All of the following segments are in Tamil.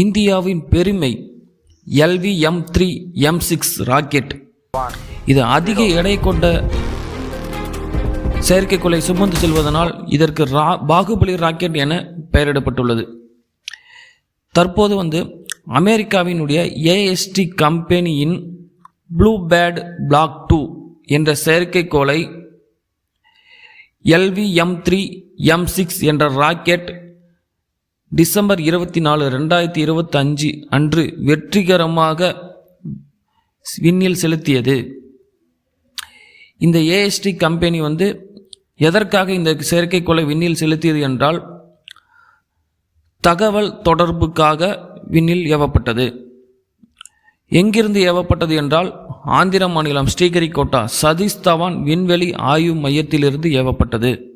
இந்தியாவின் பெருமை LV M three M six rocket. இது அதிக எடை கொண்ட செயற்கைக்கோளை சுமந்து செல்வதனால் இதற்கு ரா பாகுபலி ராக்கெட் என பெயரிடப்பட்டுள்ளது. தற்போது வந்து அமெரிக்காவினுடைய ஏஎஸ்டி கம்பெனியின் ப்ளூ பேட் பிளாக் டூ என்ற செயற்கைக்கோளை LV M three M six என்ற ராக்கெட் டிசம்பர் இருபத்தி நாலு ரெண்டாயிரத்தி இருபத்தஞ்சு அன்று வெற்றிகரமாக விண்ணில் செலுத்தியது. இந்த ஏஎஸ்டி கம்பெனி வந்து எதற்காக இந்த செயற்கைக்கோளை விண்ணில் செலுத்தியது என்றால் தகவல் தொடர்புக்காக விண்ணில் ஏவப்பட்டது. எங்கிருந்து ஏவப்பட்டது என்றால் ஆந்திர மாநிலம் ஸ்ரீகரிகோட்டா சதீஷ் தவான் விண்வெளி ஆய்வு மையத்திலிருந்து ஏவப்பட்டது.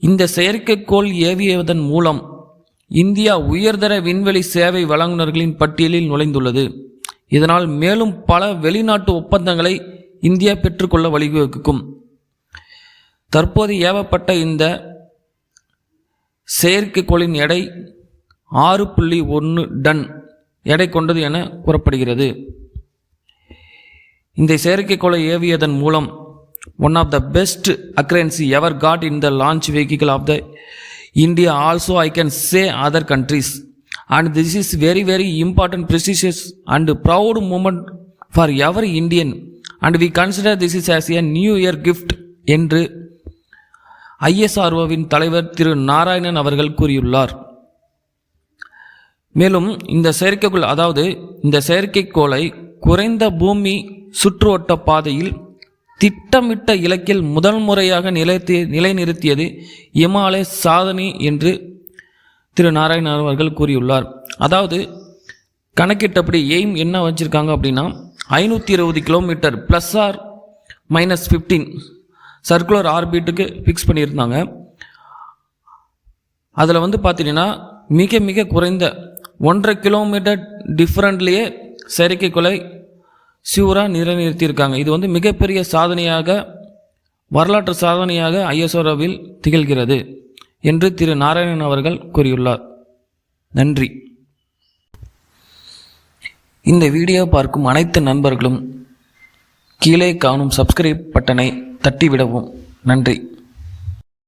இந்த செயற்கைக்கோள் ஏவியதன் மூலம் இந்தியா உயர்தர விண்வெளி சேவை வழங்குநர்களின் பட்டியலில் நுழைந்துள்ளது. இதனால் மேலும் பல வெளிநாட்டு ஒப்பந்தங்களை இந்தியா பெற்றுக்கொள்ள வழிவகுக்கும். தற்போது ஏவப்பட்ட இந்த செயற்கைக்கோளின் எடை ஆறு புள்ளி ஒன்று டன் எடை கொண்டது என கூறப்படுகிறது. இந்த செயற்கைக்கோளை ஏவியதன் மூலம் one of the best occurrence ever got in the launch vehicle of the India also I can say other countries and this is very very important precious and proud moment for ever Indian and we consider this is as a new year gift என்று ஐஎஸ்ஆர்ஓவின் தலைவர் திரு நாராயணன் அவர்கள் கூறியுள்ளார். மேலும் இந்த செயற்கைக்கோள் அதாவது இந்த செயற்கைக்கோளை குறைந்த பூமி சுற்றுவட்ட பாதையில் திட்டமிட்ட இலக்கில் முதல் முறையாக நிலைத்தி நிலைநிறுத்தியது இமாலய சாதனை என்று திரு நாராயணன் அவர்கள் கூறியுள்ளார். அதாவது கணக்கிட்டபடி எய்ம் என்ன வச்சுருக்காங்க அப்படின்னா ஐநூற்றி இருபது kilometre plus or minus fifteen circular ஆர்பிட்டுக்கு fix பண்ணியிருந்தாங்க. அதில் வந்து பார்த்தீங்கன்னா மிக மிக குறைந்த ஒன்றரை கிலோமீட்டர் டிஃப்ரெண்ட்லேயே செயற்கைக்கொலை சிவராக நிலைநிறுத்தியிருக்காங்க. இது வந்து மிகப்பெரிய சாதனையாக வரலாற்று சாதனையாக ஐஎஸ்ஓவில் திகழ்கிறது என்று திரு நாராயணன் அவர்கள் கூறியுள்ளார். நன்றி. இந்த வீடியோ பார்க்கும் அனைத்து நண்பர்களும் கீழே காணும் சப்ஸ்கிரைப் பட்டனை தட்டிவிடவும். நன்றி.